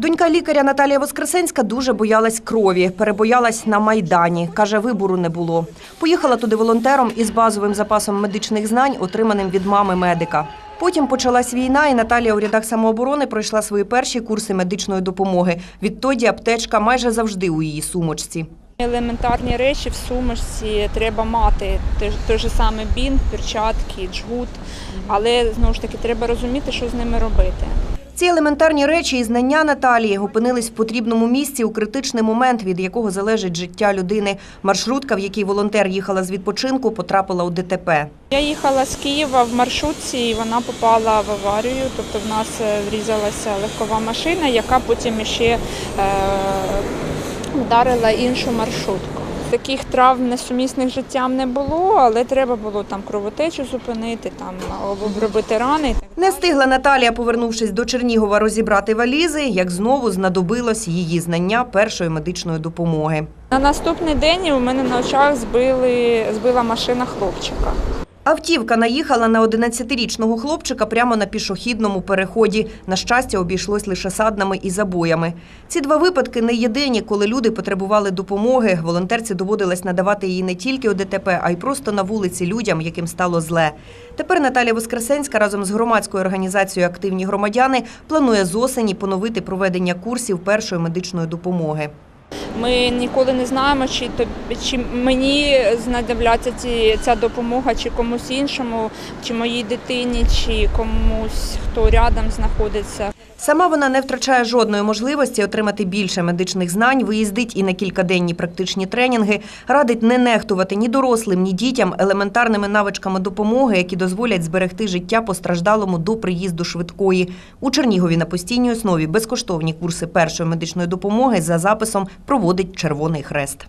Донька лікаря Наталія Воскресенська дуже боялась крові, перебоялась на Майдані. Каже, вибору не було. Поїхала туди волонтером із базовим запасом медичних знань, отриманим від мами медика. Потім почалась війна, і Наталія у рядах самооборони пройшла свої перші курси медичної допомоги. Відтоді аптечка майже завжди у її сумочці. Елементарні речі в сумочці треба мати. Той, той же самий бінт, перчатки, джгут. Але знову ж таки треба розуміти, що з ними робити. Ці елементарні речі і знання Наталії опинились в потрібному місці у критичний момент, від якого залежить життя людини. Маршрутка, в якій волонтер їхала з відпочинку, потрапила у ДТП. Я їхала з Києва в маршрутці, і вона попала в аварію. Тобто в нас е, врізалася легкова машина, яка потім ще е, ударила іншу маршрутку. Таких травм несумісних з життям не було, але треба було там кровотечу зупинити, там обробити рани. Не встигла Наталія, повернувшись до Чернігова, розібрати валізи, як знову знадобилось її знання першої медичної допомоги. На наступний день у мене на очах збили, збила машина хлопчика. Автівка наїхала на 11-річного хлопчика прямо на пішохідному переході. На щастя, обійшлось лише саднами і забоями. Ці два випадки не єдині, коли люди потребували допомоги. Волонтерці доводилось надавати її не тільки у ДТП, а й просто на вулиці людям, яким стало зле. Тепер Наталія Воскресенська разом з громадською організацією Активні громадяни планує з осені поновити проведення курсів першої медичної допомоги. Ми ніколи не знаємо, чи то чи мені знадобляться ці, ця допомога, чи комусь іншому, чи моїй дитині, чи комусь, хто рядом знаходиться. Сама вона не втрачає жодної можливості отримати більше медичних знань, виїздить і на кількаденні практичні тренінги, радить не нехтувати ні дорослим, ні дітям елементарними навичками допомоги, які дозволять зберегти життя постраждалому до приїзду швидкої. У Чернігові на постійній основі безкоштовні курси першої медичної допомоги за записом проводить Червоний Хрест.